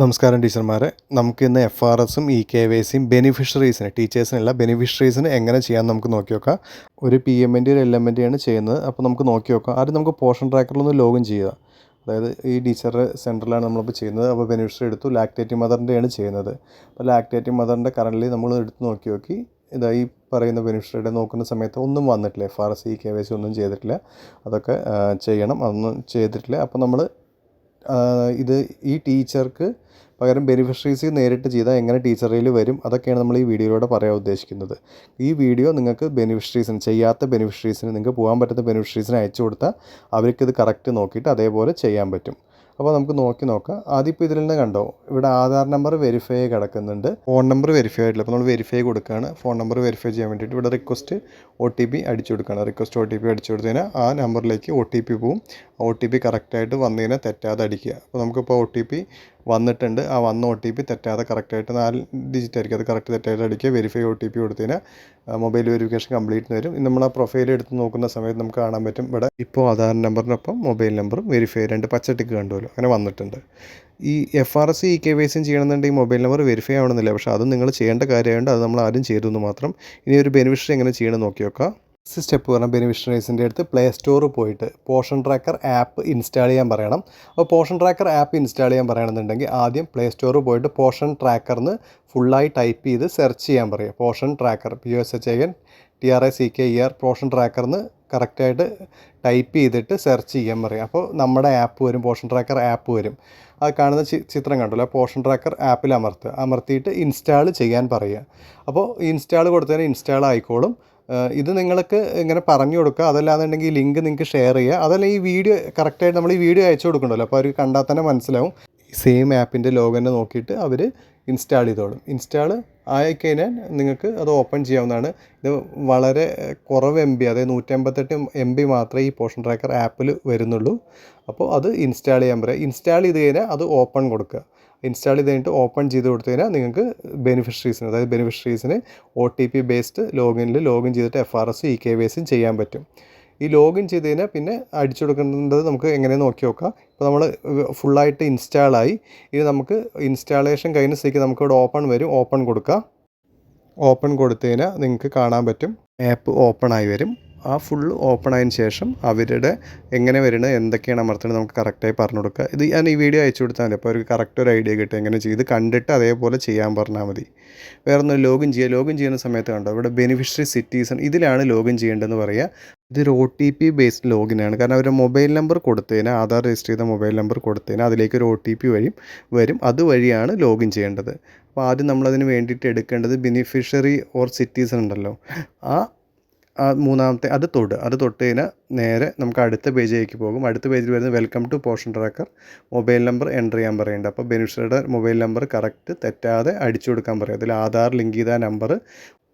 നമസ്കാരം ടീച്ചർമാരെ. നമുക്ക് ഇന്ന് എഫ് ആർ എസും ഇ കെ വൈ സിയും ബെനിഫിഷ്യറീസിന് ടീച്ചേഴ്സിനല്ല ബെനിഫിഷ്യറീസിന് എങ്ങനെ ചെയ്യാൻ നമുക്ക് നോക്കി നോക്കാം. ഒരു പി എമ്മിന്റെ ഒരു എൽ എമ്മിന്റെയാണ് ചെയ്യുന്നത്. അപ്പോൾ നമുക്ക് നോക്കി നോക്കാം. ആദ്യം നമുക്ക് പോർഷൻ ട്രാക്കറിലൊന്ന് ലോഗിൻ ചെയ്യുക. അതായത് ഈ ടീച്ചറുടെ സെന്ററിലാണ് നമ്മളിപ്പോൾ ചെയ്യുന്നത്. അപ്പോൾ ബെനിഫിഷ്യറി എടുത്തു. ലാക്ടേറ്റിംഗ് മദറിന്റെയാണ് ചെയ്യുന്നത്. അപ്പോൾ ലാക്ടേറ്റിംഗ് മദറിന്റെ കറൻലി നമ്മൾ എടുത്ത് നോക്കി നോക്കി. ഇതാ ഈ പറയുന്ന ബെനിഫിഷ്യറിയുടെ നോക്കുന്ന സമയത്ത് ഒന്നും വന്നിട്ടില്ല. F R S E K Y C ഒന്നും ചെയ്തിട്ടില്ല. അതൊക്കെ ചെയ്യണം. അതൊന്നും ചെയ്തിട്ടില്ല. അപ്പോൾ നമ്മൾ ഇത് ഈ ടീച്ചർക്ക് പകരം ബെനിഫിഷ്യറീസ് നേരിട്ട് ചെയ്താൽ എങ്ങനെ ടീച്ചറിൽ വരും? അതൊക്കെയാണ് നമ്മൾ ഈ വീഡിയോയിലൂടെ പറയാൻ ഉദ്ദേശിക്കുന്നത്. ഈ വീഡിയോ നിങ്ങൾക്ക് ബെനിഫിഷ്യറീസിന് ചെയ്യാത്ത ബെനിഫിഷ്യറീസിന് നിങ്ങൾക്ക് പോകാൻ പറ്റുന്ന ബെനിഫിഷ്യറീസിന് അയച്ചു കൊടുത്താൽ അവർക്കിത് കറക്റ്റ് നോക്കിയിട്ട് അതേപോലെ ചെയ്യാൻ പറ്റും. അപ്പോൾ നമുക്ക് നോക്കി നോക്കാം. ആദ്യം ഇപ്പോൾ ഇതിൽ തന്നെ കണ്ടോ? ഇവിടെ ആധാർ നമ്പർ വെരിഫൈ കിടക്കുന്നുണ്ട്. ഫോൺ നമ്പർ വെരിഫൈ ആയിട്ടില്ല. അപ്പോൾ നമ്മൾ വെരിഫൈ കൊടുക്കുകയാണ്. ഫോൺ നമ്പർ വെരിഫൈ ചെയ്യാൻ വേണ്ടിയിട്ട് ഇവിടെ റിക്വസ്റ്റ് ഒ ടി പി അടിച്ചു കൊടുക്കുകയാണ്. റിക്വസ്റ്റ് ഒ ടി പി അടിച്ചു കൊടുത്തതിനാൽ ആ നമ്പറിലേക്ക് ഒ ടി പി പോവും. ഒ ടി പി കറക്റ്റായിട്ട് വന്നതിനെ തെറ്റാതെ അടിക്കുക. അപ്പോൾ നമുക്കിപ്പോൾ ഒ ടി പി വന്നിട്ടുണ്ട്. ആ വന്ന ഒ ടി പി തെറ്റാതെ കറക്റ്റായിട്ട് നാല് ഡിജിറ്റ് ആയിരിക്കും. അത് കറക്റ്റ് തെറ്റായിട്ട് അടിക്കുക വെരിഫൈ ഒ ടി പി കൊടുത്തതിന് മൊബൈൽ വെരിഫിക്കേഷൻ കംപ്ലീറ്റ് വരും. നമ്മൾ ആ പ്രൊഫൈൽ എടുത്ത് നോക്കുന്ന സമയത്ത് നമുക്ക് കാണാൻ പറ്റും. ഇവിടെ ഇപ്പോൾ ആധാർ നമ്പറിനൊപ്പം മൊബൈൽ നമ്പറും വെരിഫൈ രണ്ട് പച്ചട്ടിക്ക് കണ്ടുവല്ലോ അങ്ങനെ വന്നിട്ടുണ്ട്. ഈ F R S E K Y സിയും ചെയ്യണമെന്നുണ്ടെങ്കിൽ മൊബൈൽ നമ്പർ വെരിഫൈ ആവണമെന്നില്ല. പക്ഷേ അത് നിങ്ങൾ ചെയ്യേണ്ട കാര്യമായതുകൊണ്ട് അത് നമ്മൾ ആരും ചെയ്തു എന്ന് മാത്രം ഇനി ഒരു ബെനിഫിഷ്യറി എങ്ങനെ ചെയ്യണമെന്ന് നോക്കി നോക്കാം. ഫസ്റ്റ് സ്റ്റെപ്പ് പറഞ്ഞാൽ ബെനിഫിഷ്യറീസിന്റെ അടുത്ത് പ്ലേ സ്റ്റോറിൽ പോയിട്ട് പോഷൻ ട്രാക്കർ ആപ്പ് ഇൻസ്റ്റാൾ ചെയ്യാൻ പറയണം. അപ്പോൾ പോഷൻ ട്രാക്കർ ആപ്പ് ഇൻസ്റ്റാൾ ചെയ്യാൻ പറയണമെന്നുണ്ടെങ്കിൽ ആദ്യം പ്ലേ സ്റ്റോറിൽ പോയിട്ട് പോഷൻ ട്രാക്കറിന് ഫുള്ളായി ടൈപ്പ് ചെയ്ത് സെർച്ച് ചെയ്യാൻ പറയുക. Poshan tracker P S H N T R I C K E R Poshan ട്രാക്കറിന് കറക്റ്റായിട്ട് ടൈപ്പ് ചെയ്തിട്ട് സെർച്ച് ചെയ്യാൻ പറയും അപ്പോൾ നമ്മുടെ ആപ്പ് വരും പോഷൻ ട്രാക്കർ ആപ്പ് വരും. അത് കാണുന്ന ചിത്രം കണ്ടല്ലോ. പോഷൻ ട്രാക്കർ ആപ്പിൽ അമർത്തുക. അമർത്തിയിട്ട് ഇൻസ്റ്റാൾ ചെയ്യാൻ പറയുക. അപ്പോൾ ഇൻസ്റ്റാൾ കൊടുത്തതിന് ഇൻസ്റ്റാൾ ആയിക്കോളും. ഇത് നിങ്ങൾക്ക് ഇങ്ങനെ പറഞ്ഞു കൊടുക്കുക. അതല്ലാന്നുണ്ടെങ്കിൽ ലിങ്ക് നിങ്ങൾക്ക് ഷെയർ ചെയ്യുക. അതല്ല ഈ വീഡിയോ കറക്റ്റായിട്ട് നമ്മൾ ഈ വീഡിയോ അയച്ചു കൊടുക്കണ്ടല്ലോ. അപ്പോൾ അവർക്ക് കണ്ടാൽ തന്നെ മനസ്സിലാവും. സെയിം ആപ്പിന്റെ ലോഗനെ നോക്കിയിട്ട് അവർ ഇൻസ്റ്റാൾ ചെയ്തോളും. ഇൻസ്റ്റാൾ ആയിക്കഴിഞ്ഞാൽ നിങ്ങൾക്ക് അത് ഓപ്പൺ ചെയ്യാവുന്നതാണ്. ഇത് വളരെ കുറവ് എം ബി അതായത് നൂറ്റമ്പത്തെട്ട് എം ബി മാത്രമേ ഈ പോഷൻ ട്രാക്കർ ആപ്പിൽ വരുന്നുള്ളൂ. അപ്പോൾ അത് ഇൻസ്റ്റാൾ ചെയ്യാൻ പറയുക ഇൻസ്റ്റാൾ ചെയ്ത് കഴിഞ്ഞാൽ അത് ഓപ്പൺ കൊടുക്കുക. ഇൻസ്റ്റാൾ ചെയ്ത് കഴിഞ്ഞിട്ട് ഓപ്പൺ ചെയ്ത് കൊടുത്തു കഴിഞ്ഞാൽ നിങ്ങൾക്ക് ബെനിഫിഷ്യറീസിന് അതായത് ബെനിഫിഷ്യറീസിന് ഒ ടി പി ബേസ്ഡ് ലോഗിനിൽ ലോഗിൻ ചെയ്തിട്ട് F R S E K V എസും ചെയ്യാൻ പറ്റും. ഈ ലോഗിൻ ചെയ്ത് കഴിഞ്ഞാൽ പിന്നെ അടിച്ചു കൊടുക്കേണ്ടത് നമുക്ക് എങ്ങനെ നോക്കി നോക്കാം. ഇപ്പോൾ നമ്മൾ ഫുള്ളായിട്ട് ഇൻസ്റ്റാളായി ഇനി നമുക്ക് ഇൻസ്റ്റാളേഷൻ കഴിഞ്ഞ സ്ഥിതിക്ക് നമുക്ക് ഇവിടെ ഓപ്പൺ വരും. ഓപ്പൺ കൊടുക്കാം. ഓപ്പൺ കൊടുത്തു കഴിഞ്ഞാൽ നിങ്ങൾക്ക് കാണാൻ പറ്റും. ആപ്പ് ഓപ്പൺ ആയി വരും. ആ ഫുൾ ഓപ്പൺ ആയതിനു ശേഷം അവരുടെ എങ്ങനെ വരുന്നത് എന്തൊക്കെയാണ് അമർത്തേണ്ടത് നമുക്ക് കറക്റ്റായി പറഞ്ഞു കൊടുക്കുക. ഇത് ഞാൻ ഈ വീഡിയോ അയച്ചു കൊടുത്താൽ മതി. അപ്പോൾ അവർക്ക് കറക്റ്റ് ഒരു ഐഡിയ കിട്ടും. എങ്ങനെ ചെയ്ത് കണ്ടിട്ട് അതേപോലെ ചെയ്യാൻ പറഞ്ഞാൽ മതി. വേറെ ഒന്ന് ലോഗിൻ ചെയ്യുക ലോഗിൻ ചെയ്യുന്ന സമയത്ത് കണ്ടോ ഇവിടെ ബെനിഫിഷ്യറി സിറ്റീസൺ ഇതിലാണ് ലോഗിൻ ചെയ്യേണ്ടതെന്ന് പറയുക. ഇതൊരു ഒ ടി പി ബേസ്ഡ് ലോഗിനാണ് കാരണം അവരുടെ മൊബൈൽ നമ്പർ കൊടുത്തതിന് ആധാർ രജിസ്റ്റർ ചെയ്ത മൊബൈൽ നമ്പർ കൊടുത്തതിന് അതിലേക്ക് ഒരു ഒ ടി പി വഴിയും വരും. അതുവഴിയാണ് ലോഗിൻ ചെയ്യേണ്ടത്. അപ്പോൾ ആദ്യം നമ്മളതിന് വേണ്ടിയിട്ട് എടുക്കേണ്ടത് ബെനിഫിഷ്യറി ഓർ സിറ്റീസൺ ഉണ്ടല്ലോ. ആ ആ മൂന്നാമത്തെ അത് തൊട്ട് അത് തൊട്ട് കഴിഞ്ഞാൽ നേരെ നമുക്ക് അടുത്ത പേജിലേക്ക് പോകും. അടുത്ത പേജിൽ വരുന്നത് welcome to Poshan tracker mobile number enter ചെയ്യാൻ പറയുന്നുണ്ട്. അപ്പോൾ ബെനിഫിഷ്യറിയുടെ മൊബൈൽ നമ്പർ കറക്റ്റ് തെറ്റാതെ അടിച്ചു കൊടുക്കാൻ പറയും. അതിൽ ആധാർ ലിങ്ക് ചെയ്ത നമ്പർ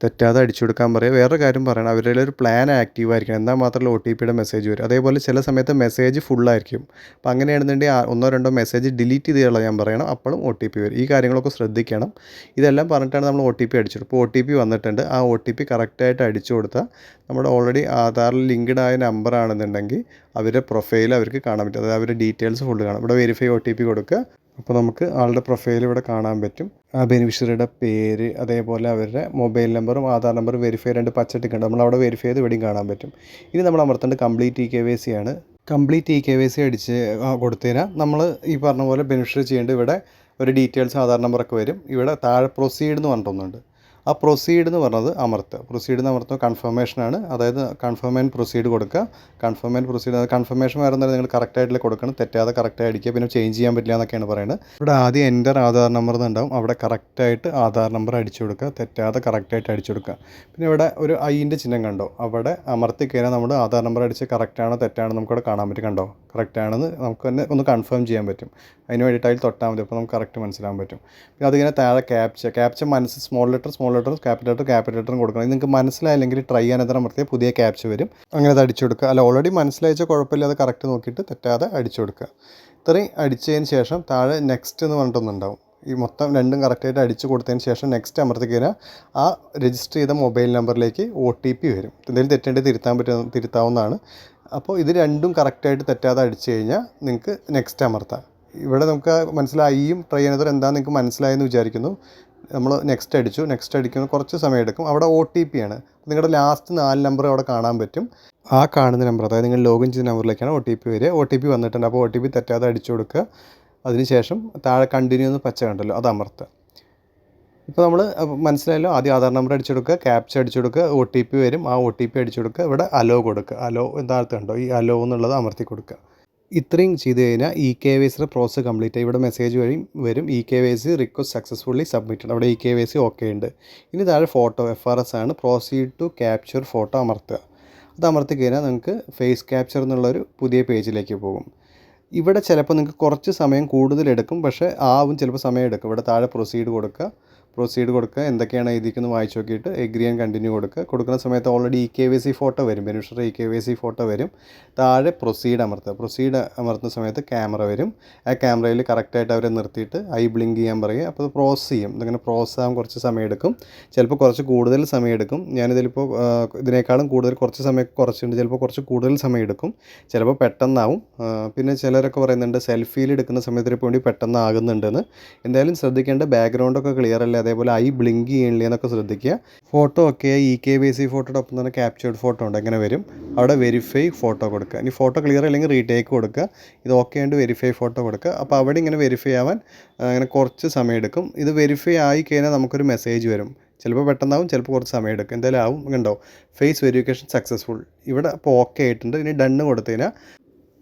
തെറ്റാതെ അടിച്ചു കൊടുക്കാൻ പറയുക. വേറെ കാര്യം പറയണം. അവരുടെ ഒരു പ്ലാൻ ആക്റ്റീവ് ആയിരിക്കണം. എന്നാൽ മാത്രമല്ല ഒ ടി പിയുടെ മെസ്സേജ് വരും. അതേപോലെ ചില സമയത്ത് മെസ്സേജ് ഫുള്ളായിരിക്കും അപ്പോൾ അങ്ങനെയാണെന്നുണ്ടെങ്കിൽ ഒന്നോ രണ്ടോ മെസ്സേജ് ഡിലീറ്റ് ചെയ്തുള്ള ഞാൻ പറയണം. അപ്പോഴും ഒ ടി പി വരും. ഈ കാര്യങ്ങളൊക്കെ ശ്രദ്ധിക്കണം. ഇതെല്ലാം പറഞ്ഞിട്ടാണ് നമ്മൾ ഒ ടി പി അടിച്ചത്. ഇപ്പോൾ ഒ ടി പി വന്നിട്ടുണ്ട്. ആ ഒ ടി പി കറക്റ്റായിട്ട് അടിച്ചു കൊടുത്താൽ നമ്മുടെ ഓൾറെഡി ആധാറിൽ ലിങ്ക്ഡ് ആയ നമ്പർ ആണെന്നുണ്ടെങ്കിൽ അവരുടെ പ്രൊഫൈൽ അവർക്ക് കാണാൻ പറ്റും. അതായത് അവരുടെ ഡീറ്റെയിൽസ് ഫുള്ള് കാണാം. ഇവിടെ വെരിഫൈ ഒ ടി പി കൊടുക്കുക. അപ്പോൾ നമുക്ക് ആളുടെ പ്രൊഫൈൽ ഇവിടെ കാണാൻ പറ്റും. ആ ബെനിഫിഷ്യറിയുടെ പേര് അതേപോലെ അവരുടെ മൊബൈൽ നമ്പറും ആധാർ നമ്പറും വെരിഫൈ രണ്ട് പച്ചട്ടിക്കുണ്ട്. നമ്മൾ അവിടെ വെരിഫൈ ചെയ്ത് ഇവിടെയും കാണാൻ പറ്റും. ഇനി നമ്മൾ അമർത്തേണ്ട complete E K Y C ആണ്. Complete E K Y C അടിച്ച് കൊടുത്തതിനാൽ നമ്മൾ ഈ പറഞ്ഞ പോലെ ബെനിഫിഷ്യറി ചെയ്യേണ്ടത് ഇവിടെ ഒരു ഡീറ്റെയിൽസ് ആധാർ നമ്പറൊക്കെ വരും. ഇവിടെ താഴെ പ്രൊസീഡ് എന്ന് പറഞ്ഞിട്ടൊന്നുണ്ട്. ആ പ്രൊസീഡ് എന്ന് പറഞ്ഞത് അമർത്തുക പ്രൊസീഡ് എന്ന് അമർത്തുക കൺഫർമേഷനാണ് അതായത് കൺഫേം ആൻഡ് പ്രൊസീഡ് കൊടുക്കുക. കൺഫേം ആൻഡ് പ്രൊസീഡ് അത് കൺഫർമേഷൻ വരുന്നത് നിങ്ങൾ കറക്റ്റായിട്ടുള്ള കൊടുക്കണം. തെറ്റാതെ കറക്റ്റായി അടിക്കുക പിന്നെ ചേഞ്ച് ചെയ്യാൻ പറ്റില്ല എന്നൊക്കെയാണ് പറയുന്നത്. ഇവിടെ ആദ്യം എന്റർ ആധാർ നമ്പർ എന്നുണ്ടാവും അവിടെ കറക്റ്റായിട്ട് ആധാർ നമ്പർ അടിച്ചു കൊടുക്കുക. തെറ്റാതെ കറക്റ്റായിട്ട് അടിച്ചു കൊടുക്കുക. പിന്നെ ഇവിടെ ഒരു ഐന്റെ ചിഹ്നം കണ്ടോ? അവിടെ അമർത്തി കഴിഞ്ഞാൽ നമ്മൾ ആധാർ നമ്പർ അടിച്ച് കറക്റ്റാണോ തെറ്റാണോ നമുക്കവിടെ കാണാൻ പറ്റും. കണ്ടോ? കറക്റ്റാണെന്ന് നമുക്ക് തന്നെ ഒന്ന് കൺഫേം ചെയ്യാൻ പറ്റും. അതിന് വേണ്ടിയിട്ട് അതിൽ തൊട്ടാൽ മതി. അപ്പോൾ നമുക്ക് കറക്റ്റ് മനസ്സിലാൻ പറ്റും. പിന്നെ അതിങ്ങനെ താഴെ ക്യാപ്ച ക്യാപ്ച മനസ്സ് small letter small letter capital letter capital ലെറ്ററും കൊടുക്കണം. ഇത് നിങ്ങൾക്ക് മനസ്സിലായില്ലെങ്കിൽ ട്രൈ ചെയ്യാൻ അമർത്തിയ പുതിയ ക്യാപ്ച വരും. അങ്ങനെ അത് അടിച്ചു കൊടുക്കുക. അല്ല ഓൾറെഡി മനസ്സിലായിച്ച കുഴപ്പമില്ല. അത് കറക്റ്റ് നോക്കിയിട്ട് തെറ്റാതെ അടിച്ചു കൊടുക്കുക. ഇത്രയും അടിച്ചതിന് ശേഷം താഴെ നെക്സ്റ്റ് എന്ന് പറഞ്ഞിട്ടൊന്നുണ്ടാവും. ഈ മൊത്തം രണ്ടും കറക്റ്റായിട്ട് അടിച്ചു കൊടുത്തതിന് ശേഷം നെക്സ്റ്റ് അമർത്തി കഴിഞ്ഞാൽ ആ രജിസ്റ്റർ ചെയ്ത മൊബൈൽ നമ്പറിലേക്ക് ഒ ടി പി വരും. എന്തെങ്കിലും തെറ്റേണ്ടി തിരുത്താൻ പറ്റുന്ന തിരുത്താവുന്നതാണ്. അപ്പോൾ ഇത് രണ്ടും കറക്റ്റായിട്ട് തെറ്റാതെ അടിച്ചു കഴിഞ്ഞാൽ നിങ്ങൾക്ക് നെക്സ്റ്റ് അമർത്താം. ഇവിടെ നമുക്ക് മനസ്സിലായിയും ട്രൈ ചെയ്യുന്നത് എന്താണെന്ന് നിങ്ങൾക്ക് മനസ്സിലായെന്ന് വിചാരിക്കുന്നു. നമ്മൾ നെക്സ്റ്റ് അടിച്ചു നെക്സ്റ്റ് അടിക്കുന്ന കുറച്ച് സമയം എടുക്കും. അവിടെ ഒ ടി പി ആണ്. നിങ്ങളുടെ ലാസ്റ്റ് നാല് നമ്പർ അവിടെ കാണാൻ പറ്റും. ആ കാണുന്ന നമ്പർ അതായത് നിങ്ങൾ ലോഗിൻ ചെയ്ത നമ്പറിലേക്കാണ് ഒ ടി പി വരിക. ഒ ടി പി വന്നിട്ടുണ്ട്. അപ്പോൾ ഒ ടി പി തെറ്റാതെ അടിച്ചു കൊടുക്കുക. അതിനുശേഷം താഴെ കണ്ടിന്യൂ എന്ന് പച്ച കണ്ടല്ലോ അത് അമർത്തുക. ഇപ്പോൾ നമ്മൾ മനസ്സിലായല്ലോ ആദ്യം ആധാർ നമ്പർ അടിച്ചു കൊടുക്കുക ക്യാപ്ച അടിച്ചു കൊടുക്കുക ഒ ടി പി വരും. ആ ഒ ടി പി അടിച്ചു കൊടുക്കുക ഇവിടെ അലോ കൊടുക്കുക. അലോ എന്താകത്ത് കണ്ടോ ഈ അലോ എന്നുള്ളത് അമർത്തി കൊടുക്കുക. ഇത്രയും ചെയ്ത് കഴിഞ്ഞാൽ ഇ കെ വൈ സിയുടെ പ്രോസസ്സ് കംപ്ലീറ്റ് ആയി. ഇവിടെ മെസ്സേജ് വഴി വരും. E K Y C request successfully submitted അവിടെ E K Y C okay ഉണ്ട്. ഇനി താഴെ ഫോട്ടോ എഫ് ആർ എസ് ആണ്. പ്രോസീഡ് ടു ക്യാപ്ചർ ഫോട്ടോ അമർത്തുക. അത് അമർത്തി കഴിഞ്ഞാൽ നിങ്ങൾക്ക് ഫേസ് ക്യാപ്ചർ എന്നുള്ളൊരു പുതിയ പേജിലേക്ക് പോകും. ഇവിടെ ചിലപ്പോൾ നിങ്ങൾക്ക് കുറച്ച് സമയം കൂടുതൽ എടുക്കും. പക്ഷേ ആവും ചിലപ്പോൾ സമയം എടുക്കും. ഇവിടെ താഴെ പ്രൊസീഡ് കൊടുക്കുക. പ്രൊസീഡ് കൊടുക്കുക. എന്തൊക്കെയാണ് എഴുതിക്കുന്നത് വായിച്ച് നോക്കിയിട്ട് എഗ്രി ആൻഡ് കണ്ടിന്യൂ കൊടുക്കുക. കൊടുക്കുന്ന സമയത്ത് already E K V C photo വരും. Beneficiary E K V C photo വരും. താഴെ പ്രൊസീഡ് അമർത്തുക. പ്രൊസീഡ് അമർത്തുന്ന സമയത്ത് ക്യാമറ വരും. ആ ക്യാമറയിൽ കറക്റ്റായിട്ട് അവരെ നിർത്തിയിട്ട് ഐ ബ്ലിങ്ക് ചെയ്യാൻ പറയുക. അപ്പോൾ അത് പ്രോസസ് ചെയ്യും. ഇതിങ്ങനെ പ്രോസസ് ആകാൻ കുറച്ച് സമയം എടുക്കും. ചിലപ്പോൾ കുറച്ച് കൂടുതൽ സമയം എടുക്കും. ഞാനിതിലിപ്പോൾ ഇതിനേക്കാളും കൂടുതൽ കുറച്ച് സമയം കുറച്ചുണ്ട് ചിലപ്പോൾ കുറച്ച് കൂടുതൽ സമയം എടുക്കും. ചിലപ്പോൾ പെട്ടെന്നാവും. പിന്നെ ചിലരൊക്കെ പറയുന്നുണ്ട് സെൽഫിയിൽ എടുക്കുന്ന സമയത്തിന് വേണ്ടി പെട്ടെന്ന് ആകുന്നുണ്ടെന്ന് എന്തായാലും ശ്രദ്ധിക്കേണ്ട ബാക്ക്ഗ്രൗണ്ടൊക്കെ ക്ലിയർ അല്ലേ? അതേപോലെ ഐ ബ്ലിങ്ക് ചെയ്യണില്ലേ എന്നൊക്കെ ശ്രദ്ധിക്കുക. ഫോട്ടോ ഒക്കെ ഇ കെ ബി സി ഫോട്ടോയുടെ ഒപ്പം തന്നെ ക്യാപ്ചേർഡ് ഫോട്ടോ ഉണ്ട്. അങ്ങനെ വരും? അവിടെ വെരിഫൈ ഫോട്ടോ കൊടുക്കുക. ഇനി ഫോട്ടോ ക്ലിയർ അല്ലെങ്കിൽ റീടേക്ക് കൊടുക്കുക. ഇത് ഓക്കെ ആയിട്ട് വെരിഫൈ ഫോട്ടോ കൊടുക്കുക. അപ്പോൾ അവിടെ ഇങ്ങനെ വെരിഫൈ ആവാൻ അങ്ങനെ കുറച്ച് സമയം എടുക്കും. ഇത് വെരിഫൈ ആയി കഴിഞ്ഞാൽ നമുക്കൊരു മെസ്സേജ് വരും. ചിലപ്പോൾ പെട്ടെന്നാവും ചിലപ്പോൾ കുറച്ച് സമയം എടുക്കും. എന്തായാലും ആവും. കണ്ടോ ഫേസ് വെരിഫിക്കേഷൻ സക്സസ്ഫുൾ ഇവിടെ അപ്പോൾ ഓക്കെ ആയിട്ടുണ്ട്. ഇനി ഡണ്ണ് കൊടുത്തു കഴിഞ്ഞാൽ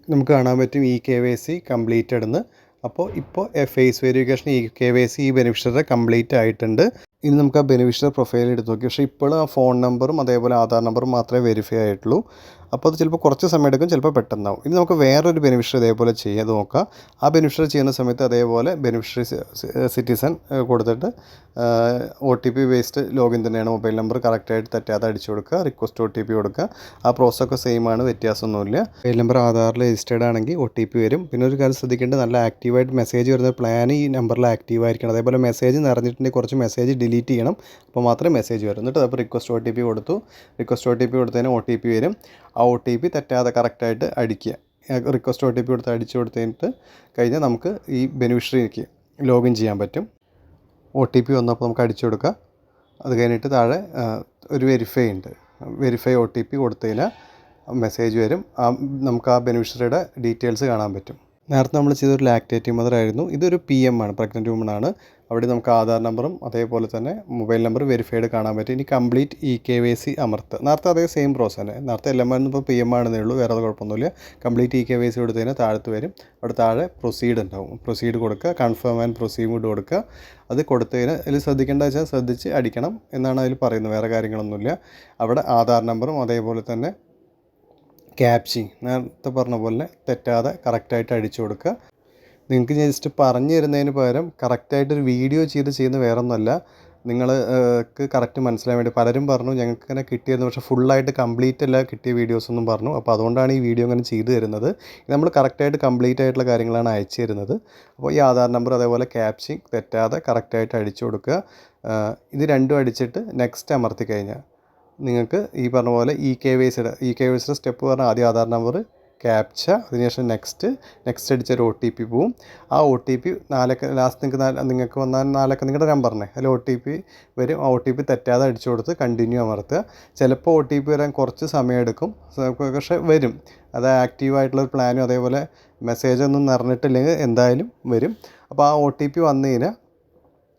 നമുക്ക് കാണാൻ പറ്റും E K Y C completed എന്ന്. അപ്പോൾ ഇപ്പോൾ face verification E K Y C ഈ ബെനിഫിഷ്യറി കംപ്ലീറ്റ് ആയിട്ടുണ്ട്. ഇനി നമുക്ക് ആ ബെനിഫിഷ്യറി പ്രൊഫൈൽ എടുത്ത് നോക്കി. പക്ഷേ ഇപ്പോഴും ആ ഫോൺ നമ്പറും അതേപോലെ ആധാർ നമ്പറും മാത്രമേ വെരിഫൈ ആയിട്ടുള്ളൂ. അപ്പോൾ അത് ചിലപ്പോൾ കുറച്ച് സമയം എടുക്കും ചിലപ്പോൾ പെട്ടെന്നാവും. ഇനി നമുക്ക് വേറൊരു ബെനിഫിഷ്യറി ഇതേപോലെ ചെയ്യാതെ നോക്കാം. ആ ബെനിഫിഷ്യറി ചെയ്യുന്ന സമയത്ത് അതേപോലെ ബെനിഫിഷ്യറി സിറ്റിസൺ കൊടുത്തിട്ട് O T P based login തന്നെയാണ് മൊബൈൽ നമ്പർ കറക്റ്റായിട്ട് തെറ്റാതെ അടിച്ചു കൊടുക്കുക റിക്വസ്റ്റ് ഒ ടി പി കൊടുക്കുക. ആ പ്രോസസ് ഒക്കെ സെയിം ആണ് വ്യത്യാസമൊന്നുമില്ല. മൊബൈൽ നമ്പർ ആധാറിൽ രജിസ്റ്റേഡ് ആണെങ്കിൽ ഒ ടി പി വരും. പിന്നെ ഒരു കാര്യം ശ്രദ്ധിക്കേണ്ടത് നല്ല ആക്റ്റീവായിട്ട് മെസ്സേജ് വരുന്ന പ്ലാൻ ഈ നമ്പറിൽ ആക്റ്റീവ് ആയിരിക്കണം. അതേപോലെ മെസ്സേജ് നിറഞ്ഞിട്ടുണ്ടെങ്കിൽ കുറച്ച് മെസ്സേജ് ഡിലീറ്റ് ചെയ്യണം. അപ്പോൾ മാത്രമേ മെസ്സേജ് വരും എന്നിട്ട് അപ്പോൾ റിക്വസ്റ്റ് ഒ ടി പി കൊടുത്തു. റിക്വസ്റ്റ് ഒ ടി പി കൊടുത്തതിന് ഒ ടി പി വരും. ആ ഒ ടി പി തെറ്റാതെ കറക്റ്റായിട്ട് അടിക്കുക. റിക്വസ്റ്റ് ഒ ടി പി കൊടുത്ത് അടിച്ചു കൊടുത്തിട്ട് കഴിഞ്ഞാൽ നമുക്ക് ഈ ബെനിഫിഷ്യറിക്ക് ലോഗിൻ ചെയ്യാൻ പറ്റും. ഒ ടി പി വന്നപ്പോൾ നമുക്ക് അടിച്ചു കൊടുക്കുക അത് കഴിഞ്ഞിട്ട് താഴെ ഒരു വെരിഫൈ ഉണ്ട്. വെരിഫൈ ഒ ടി പി കൊടുത്തതിന് മെസ്സേജ് വരും. ആ നമുക്ക് ആ ബെനിഫിഷ്യറിയുടെ ഡീറ്റെയിൽസ് കാണാൻ പറ്റും. നേരത്തെ നമ്മൾ ചെയ്തൊരു ലാക്ടേറ്റീവ് മദർ ആയിരുന്നു. ഇതൊരു പി എം ആണ് പ്രഗ്നന്റ് വുമൺ ആണ്. അവിടെ നമുക്ക് ആധാർ നമ്പറും അതേപോലെ തന്നെ മൊബൈൽ നമ്പർ വെരിഫൈഡ് കാണാൻ പറ്റും. ഇനി complete E K Y C അമർത്ത്. നേരത്തെ അതേ സെയിം പ്രോസസ് തന്നെ. നേരത്തെ എല്ലാം ഇപ്പോൾ പി എം ആണെന്നേ ഉള്ളൂ വേറെ കുഴപ്പമൊന്നുമില്ല. Complete E K Y C കൊടുത്തതിന് താഴത്ത് വരും. അവിടെ താഴെ പ്രൊസീഡ് ഉണ്ടാവും. പ്രൊസീഡ് കൊടുക്കുക കൺഫേം ആൻഡ് പ്രൊസീഡ് കൊടുക്കുക. അത് കൊടുത്തതിന് അതിൽ ശ്രദ്ധിക്കേണ്ട വെച്ചാൽ ശ്രദ്ധിച്ച് അടിക്കണം എന്നാണ് അതിൽ പറയുന്നത്. വേറെ കാര്യങ്ങളൊന്നുമില്ല. അവിടെ ആധാർ നമ്പറും അതേപോലെ തന്നെ ക്യാപ്ചിങ് നേരത്തെ പറഞ്ഞ പോലെ തെറ്റാതെ കറക്റ്റായിട്ട് അടിച്ചു കൊടുക്കുക. നിങ്ങൾക്ക് ജസ്റ്റ് പറഞ്ഞു തരുന്നതിന് പകരം കറക്റ്റായിട്ടൊരു വീഡിയോ ചെയ്ത് ചെയ്യുന്ന വേറെ ഒന്നുമല്ല നിങ്ങൾക്ക് കറക്റ്റ് മനസ്സിലാൻ വേണ്ടി പലരും പറഞ്ഞു. ഞങ്ങൾക്ക് ഇങ്ങനെ കിട്ടിയിരുന്നു. പക്ഷേ ഫുള്ളായിട്ട് കംപ്ലീറ്റ് അല്ല കിട്ടിയ വീഡിയോസ് ഒന്നും പറഞ്ഞു. അപ്പോൾ അതുകൊണ്ടാണ് ഈ വീഡിയോ ഇങ്ങനെ ചെയ്തു തരുന്നത്. നമ്മൾ കറക്റ്റായിട്ട് കംപ്ലീറ്റ് ആയിട്ടുള്ള കാര്യങ്ങളാണ് അയച്ചു തരുന്നത്. അപ്പോൾ ഈ ആധാർ നമ്പർ അതേപോലെ ക്യാപ്ചിങ് തെറ്റാതെ കറക്റ്റായിട്ട് അടിച്ചു കൊടുക്കുക. ഇത് രണ്ടും അടിച്ചിട്ട് നെക്സ്റ്റ് അമർത്തി കഴിഞ്ഞാൽ നിങ്ങൾക്ക് ഈ പറഞ്ഞ പോലെ ഇ കെ വൈ സിയുടെ ഇ കെ വൈ സിയുടെ സ്റ്റെപ്പ് പറഞ്ഞാൽ ആദ്യം ആധാർ നമ്പർ ക്യാപ്ച അതിനുശേഷം നെക്സ്റ്റ് നെക്സ്റ്റ് അടിച്ചൊരു ഒ ടി പി പോവും. ആ ഒ ടി പി നാലക്ക ലാസ്റ്റ് നിങ്ങൾക്ക് നാല് നിങ്ങൾക്ക് വന്നാൽ നാലക്ക നിങ്ങളുടെ നമ്പറിനെ അതിൽ ഒ ടി പി വരും ആ ഒ ടി പി തെറ്റാതെ അടിച്ചു കൊടുത്ത് കണ്ടിന്യൂ അമർത്തുക. ചിലപ്പോൾ ഒ ടി പി വരാൻ കുറച്ച് സമയം എടുക്കും സ- പക്ഷേ വരും. അത് ആക്റ്റീവായിട്ടുള്ള ഒരു പ്ലാനും അതേപോലെ മെസ്സേജൊന്നും നിറഞ്ഞിട്ടില്ലെങ്കിൽ എന്തായാലും വരും. അപ്പോൾ ആ ഒ ടി പി വന്നു കഴിഞ്ഞാൽ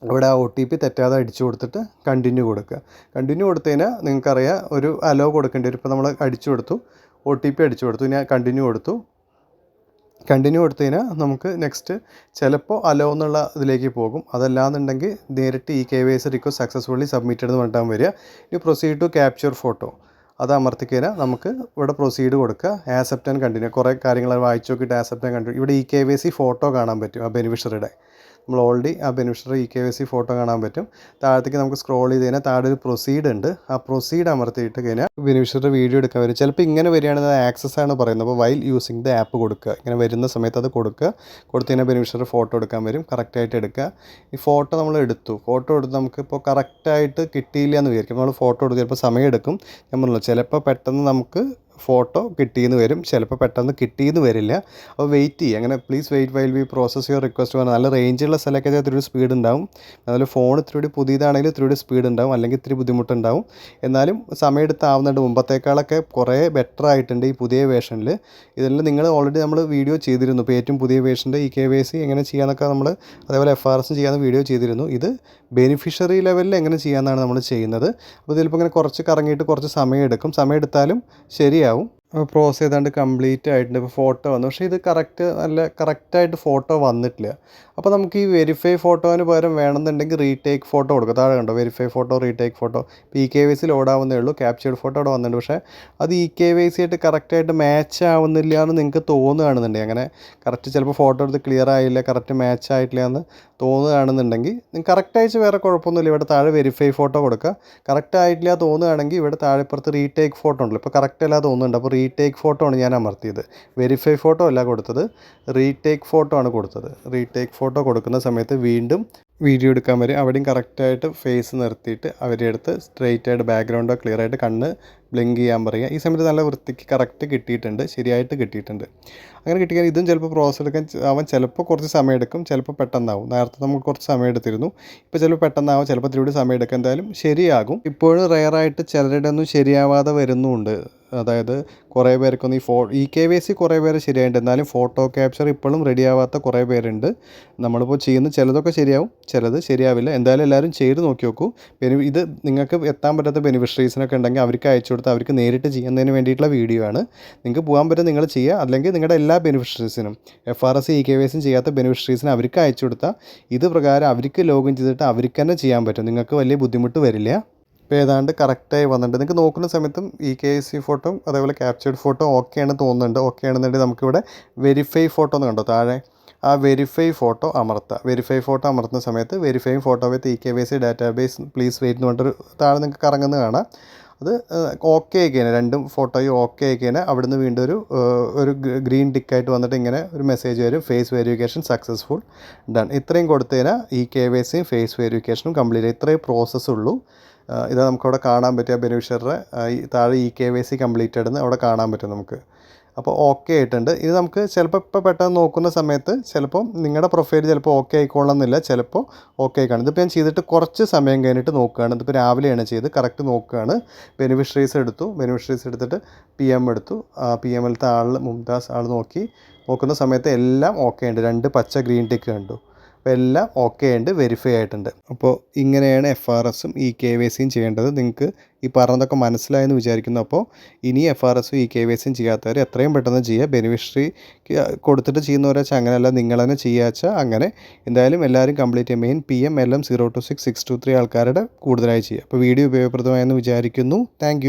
ഇവിടെ ആ ഒ ടി പി തെറ്റാതെ അടിച്ചു കൊടുത്തിട്ട് കണ്ടിന്യൂ കൊടുക്കുക. കണ്ടിന്യൂ കൊടുത്തു കഴിഞ്ഞാൽ നിങ്ങൾക്കറിയാം ഒരു അലോ കൊടുക്കേണ്ടി വരും. ഇപ്പോൾ നമ്മൾ അടിച്ചു കൊടുത്തു ഒ ടി പി അടിച്ചു കൊടുത്തു ഞാൻ കണ്ടിന്യൂ കൊടുത്തു. കണ്ടിന്യൂ കൊടുത്തു കഴിഞ്ഞാൽ നമുക്ക് നെക്സ്റ്റ് ചിലപ്പോൾ അലോ എന്നുള്ള ഇതിലേക്ക് പോകും. അതല്ലാന്നുണ്ടെങ്കിൽ നേരിട്ട് E K Y S request successfully submitted എന്ന് പറഞ്ഞിട്ടാകും വരിക. ഇനി പ്രൊസീഡ് ടു ക്യാപ്ചർ ഫോട്ടോ അത് അമർത്തിക്കഴിഞ്ഞാൽ നമുക്ക് ഇവിടെ പ്രൊസീഡ് കൊടുക്കുക. ആസെപ്റ്റ് ആൻഡ് കണ്ടിന്യൂ കുറേ കാര്യങ്ങൾ വായിച്ചു നോക്കിയിട്ട് ആസെപ്റ്റ് ആൻഡ് കണ്ടിന്യൂ ഇവിടെ E K Y C photo കാണാൻ പറ്റും ആ ബെനിഫിഷ്യറിയുടെ നമ്മൾ ഓൾറെഡി ആ beneficiary E K Y C photo കാണാൻ പറ്റും. താഴത്തേക്ക് നമുക്ക് സ്ക്രോൾ ചെയ്ത് കഴിഞ്ഞാൽ താഴെ ഒരു പ്രൊസീഡ് ഉണ്ട്. ആ പ്രൊസീഡ് അമർത്തിയിട്ട് കഴിഞ്ഞാൽ ബെനിഫിഷ്യറി വീഡിയോ എടുക്കാൻ വരും. ചിലപ്പോൾ ഇങ്ങനെ വരികയാണെങ്കിൽ ആക്സസ് ആണ് പറയുന്നത്. അപ്പോൾ വൈൽ യൂസിങ് ദ ആപ്പ് കൊടുക്കുക. ഇങ്ങനെ വരുന്ന സമയത്ത് അത് കൊടുക്കുക. കൊടുത്തു കഴിഞ്ഞാൽ ബെനിഫിഷ്യറി ഫോട്ടോ എടുക്കാൻ വരും. കറക്റ്റായിട്ട് എടുക്കുക. ഈ ഫോട്ടോ നമ്മൾ എടുത്തു. ഫോട്ടോ എടുത്ത് നമുക്കിപ്പോൾ കറക്റ്റായിട്ട് കിട്ടിയില്ല എന്ന് വിചാരിക്കും. നമ്മൾ ഫോട്ടോ എടുത്ത് ചിലപ്പോൾ സമയം എടുക്കും. ഞാൻ പറഞ്ഞല്ലോ ചിലപ്പോൾ പെട്ടെന്ന് നമുക്ക് ഫോട്ടോ കിട്ടിയെന്ന് വരും. ചിലപ്പോൾ പെട്ടെന്ന് കിട്ടിയെന്ന് വരില്ല. അപ്പോൾ വെയിറ്റ് ചെയ്യുക അങ്ങനെ please wait while we process your request പറഞ്ഞാൽ നല്ല റേഞ്ചുള്ള സ്ഥലമൊക്കെ ഇത്തിരി സ്പീഡ് ഉണ്ടാവും. അതുപോലെ ഫോൺ ഇത്തിരി പുതിയതാണെങ്കിൽ ഇത്തിരി സ്പീഡ് ഉണ്ടാവും. അല്ലെങ്കിൽ ഇത്തിരി ബുദ്ധിമുട്ടുണ്ടാവും. എന്നാലും സമയമെടുത്താവുന്നുണ്ട് മുമ്പത്തേക്കാളൊക്കെ കുറേ ബെറ്റർ ആയിട്ടുണ്ട് ഈ പുതിയ വേഷനിൽ ഇതെല്ലാം നിങ്ങൾ ഓൾറെഡി നമ്മൾ വീഡിയോ ചെയ്തിരുന്നു. ഇപ്പോൾ ഏറ്റവും പുതിയ വേഷന്റെ ഈ കെ വൈ സി എങ്ങനെ ചെയ്യാമെന്നൊക്കെ നമ്മൾ അതേപോലെ എഫ് ആർ എസും ചെയ്യാമെന്ന് വീഡിയോ ചെയ്തിരുന്നു. ഇത് ബെനിഫിഷ്യറി ലെവലിൽ എങ്ങനെ ചെയ്യാമെന്നാണ് നമ്മൾ ചെയ്യുന്നത്. അപ്പോൾ ഇതിലിപ്പോൾ ഇങ്ങനെ കുറച്ച് കറങ്ങിയിട്ട് കുറച്ച് സമയം എടുക്കും സമയം എടുത്താലും ശരിയാവും. Israel പ്രോസസ് ചെയ്താണ്ട് കംപ്ലീറ്റ് ആയിട്ടുണ്ട്. ഇപ്പോൾ ഫോട്ടോ വന്നു. പക്ഷേ ഇത് കറക്റ്റ് നല്ല കറക്റ്റായിട്ട് ഫോട്ടോ വന്നിട്ടില്ല. അപ്പോൾ നമുക്ക് ഈ വെരിഫൈ ഫോട്ടോന് പകരം വേണമെന്നുണ്ടെങ്കിൽ റീടേക്ക് ഫോട്ടോ കൊടുക്കുക താഴെ കണ്ടോ? Verify photo retake photo E K Y C ലോഡാവുന്നേ ഉള്ളൂ. ക്യാപ്ചേർഡ് ഫോട്ടോ അവിടെ വന്നിട്ടുണ്ട്. പക്ഷേ അത് ഇ കെ വൈ സി ആയിട്ട് കറക്റ്റായിട്ട് മാച്ച് ആവുന്നില്ല എന്ന് നിങ്ങൾക്ക് തോന്നുകയാണെന്നുണ്ടെങ്കിൽ അങ്ങനെ കറക്റ്റ് ചിലപ്പോൾ ഫോട്ടോ എടുത്ത് ക്ലിയർ ആയില്ല കറക്റ്റ് മാച്ച് ആയിട്ടില്ല എന്ന് തോന്നുകയാണെന്നുണ്ടെങ്കിൽ നിങ്ങൾക്ക് കറക്റ്റ് അയച്ച് വേറെ കുഴപ്പമൊന്നുമില്ല. ഇവിടെ താഴെ വെരിഫൈ ഫോട്ടോ കൊടുക്കുക. കറക്റ്റ് ആയിട്ടില്ല തോന്നുകയാണെങ്കിൽ ഇവിടെ താഴെ ഇപ്പുറത്ത് റീടേക്ക് ഫോട്ടോ ഉണ്ടല്ലോ. ഇപ്പോൾ കറക്റ്റ് അല്ല തോന്നുന്നുണ്ട്. അപ്പോൾ റീടേക്ക് ഫോട്ടോ ആണ് ഞാൻ അമർത്തിയത്. വെരിഫൈ ഫോട്ടോ അല്ല കൊടുത്തത്. റീടേക്ക് ഫോട്ടോ ആണ് കൊടുത്തത്. റീടേക്ക് ഫോട്ടോ കൊടുക്കുന്ന സമയത്ത് വീണ്ടും വീഡിയോ എടുക്കാൻ വരും അവിടെയും കറക്റ്റായിട്ട് ഫേസ് നിർത്തിയിട്ട് അവരുടെ അടുത്ത് സ്ട്രെയിറ്റ് ആയിട്ട് ബാക്ക്ഗ്രൗണ്ടോ ക്ലിയർ ആയിട്ട് കണ്ണ് ബ്ലിങ്ക് ചെയ്യാൻ പറയുക. ഈ സമയത്ത് നല്ല വൃത്തിക്ക് കറക്റ്റ് കിട്ടിയിട്ടുണ്ട്. ശരിയായിട്ട് കിട്ടിയിട്ടുണ്ട്. അങ്ങനെ കിട്ടിയാൽ ഇതും ചിലപ്പോൾ പ്രോസസ്സ് എടുക്കാൻ അവൻ ചിലപ്പോൾ കുറച്ച് സമയം എടുക്കും. ചിലപ്പോൾ പെട്ടെന്നാവും. നേരത്തെ നമുക്ക് കുറച്ച് സമയം എടുത്തിരുന്നു. ഇപ്പോൾ ചിലപ്പോൾ പെട്ടെന്നാവും. ചിലപ്പോൾ ഇത്തിരി കൂടി സമയം എടുക്കും. എന്തായാലും ശരിയാകും. ഇപ്പോഴും റെയറായിട്ട് ചിലരുടെ ഒന്നും ശരിയാവാതെ വരുന്നുമുണ്ട് അതായത് കുറേ പേർക്കൊന്നും ഈ ഫോ ഇ കെ വൈ സി കുറേ പേര് ശരിയായിട്ട് എന്നാലും ഫോട്ടോ ക്യാപ്ചർ ഇപ്പോഴും റെഡി ആവാത്ത കുറേ പേരുണ്ട്. നമ്മളിപ്പോൾ ചെയ്യുന്ന ചിലതൊക്കെ ശരിയാവും. ചിലത് ശരിയാവില്ല. എന്തായാലും എല്ലാവരും ചെയ്ത് നോക്കി നോക്കൂ. ഇത് നിങ്ങൾക്ക് എത്താൻ പറ്റാത്ത ബെനിഫിഷ്യറീസിനൊക്കെ ഉണ്ടെങ്കിൽ അവർക്ക് അയച്ചു കൊടുത്ത് അവർക്ക് നേരിട്ട് ചെയ്യുന്നതിന് വേണ്ടിയിട്ടുള്ള വീഡിയോ ആണ്. നിങ്ങൾക്ക് പോകാൻ പറ്റും നിങ്ങൾ ചെയ്യുക. അല്ലെങ്കിൽ നിങ്ങളുടെ എല്ലാ ബെനിഫിഷ്യറീസിനും F R S E K Y സിയും ചെയ്യാത്ത ബെനിഫിഷ്യറീസിന് അവർക്ക് അയച്ചു കൊടുത്താൽ ഇത് പ്രകാരം അവർക്ക് ലോഗിൻ ചെയ്തിട്ട് അവർക്ക് തന്നെ ചെയ്യാൻ പറ്റും. നിങ്ങൾക്ക് വലിയ ബുദ്ധിമുട്ട് വരില്ല. ഇപ്പോൾ ഏതാണ്ട് കറക്റ്റായി വന്നിട്ടുണ്ട്. നിങ്ങൾക്ക് നോക്കുന്ന സമയത്തും ഇ കെ സി ഫോട്ടോ അതേപോലെ ക്യാപ്ചേർഡ് ഫോട്ടോ ഓക്കെ ആണ് തോന്നുന്നുണ്ട്. ഓക്കെ ആണെന്നുണ്ടെങ്കിൽ നമുക്കിവിടെ വെരിഫൈ ഫോട്ടോ എന്ന് കണ്ടോ? താഴെ ആ വെരിഫൈ ഫോട്ടോ അമർത്തുക വെരിഫൈ ഫോട്ടോ അമർത്തുന്ന സമയത്ത് verify photo with E K Y C database please wait എന്ന് പറഞ്ഞിട്ടൊരു താഴെ നിങ്ങൾക്ക് കറങ്ങുന്നത് കാണാം. അത് ഓക്കെ ആക്കിയേനെ രണ്ടും ഫോട്ടോയും ഓക്കെ ആക്കിയേനെ അവിടുന്ന് വീണ്ടും ഒരു ഒരു ഗ്രീൻ ടിക്കായിട്ട് വന്നിട്ട് ഇങ്ങനെ ഒരു മെസ്സേജ് വരും ഫേസ് വെരിഫിക്കേഷൻ സക്സസ്ഫുൾ ഡൺ ഇത്രയും കൊടുത്തതിനാൽ ഈ കെ വൈ സിയും ഫേസ് വെരിഫിക്കേഷനും കംപ്ലീറ്റ് ഇത്രയും പ്രോസസ്സ് ഉള്ളൂ. ഇത് നമുക്കവിടെ കാണാൻ ബെനിഫിഷ്യറുടെ ഈ താഴെ E K Y C completed എന്ന് അവിടെ കാണാൻ പറ്റും നമുക്ക്. അപ്പോൾ ഓക്കെ ആയിട്ടുണ്ട്. ഇത് നമുക്ക് ചിലപ്പോൾ ഇപ്പോൾ പെട്ടെന്ന് നോക്കുന്ന സമയത്ത് ചിലപ്പോൾ നിങ്ങളുടെ പ്രൊഫൈൽ ചിലപ്പോൾ ഓക്കെ ആയിക്കോളണമെന്നില്ല. ചിലപ്പോൾ ഓക്കെ ആയിക്കാണ്. ഇതിപ്പോൾ ഞാൻ ചെയ്തിട്ട് കുറച്ച് സമയം കഴിഞ്ഞിട്ട് നോക്കുകയാണ്. ഇതിപ്പോൾ രാവിലെയാണ് ചെയ്ത്. കറക്റ്റ് നോക്കുകയാണ്. ബെനിഫിഷ്യറീസ് എടുത്തു. ബെനിഫിഷ്യറീസ് എടുത്തിട്ട് പി എം എടുത്തു. പി എമ്മിലത്തെ ആൾ മുംതാസ് ആൾ നോക്കി. നോക്കുന്ന സമയത്ത് എല്ലാം ഓക്കെ ഉണ്ട് രണ്ട് പച്ച ഗ്രീൻ ടിക്ക് കണ്ടു. എല്ലാം ഓക്കെ ഉണ്ട് വെരിഫൈ ആയിട്ടുണ്ട്. അപ്പോൾ ഇങ്ങനെയാണ് എഫ് ആർ എസും ഈ കെ വൈ സിയും ചെയ്യേണ്ടത്. നിങ്ങൾക്ക് ഈ പറഞ്ഞതൊക്കെ മനസ്സിലായെന്ന് വിചാരിക്കുന്നു. അപ്പോൾ ഇനി എഫ് ആർ എസും ഈ കെ വൈ സിയും ചെയ്യാത്തവർ എത്രയും പെട്ടെന്ന് ചെയ്യുക ബെനിഫിഷ്യറി കൊടുത്തിട്ട് ചെയ്യുന്നവരെ വെച്ചാൽ അങ്ങനെയല്ല. നിങ്ങൾ തന്നെ ചെയ്യാച്ചാൽ അങ്ങനെ. എന്തായാലും എല്ലാവരും കംപ്ലീറ്റ് ചെയ്യുക main P M L M zero two six six two three ആൾക്കാരുടെ കൂടുതലായി ചെയ്യുക അപ്പോൾ വീഡിയോ ഉപയോഗപ്രദമായെന്ന് വിചാരിക്കുന്നു. താങ്ക്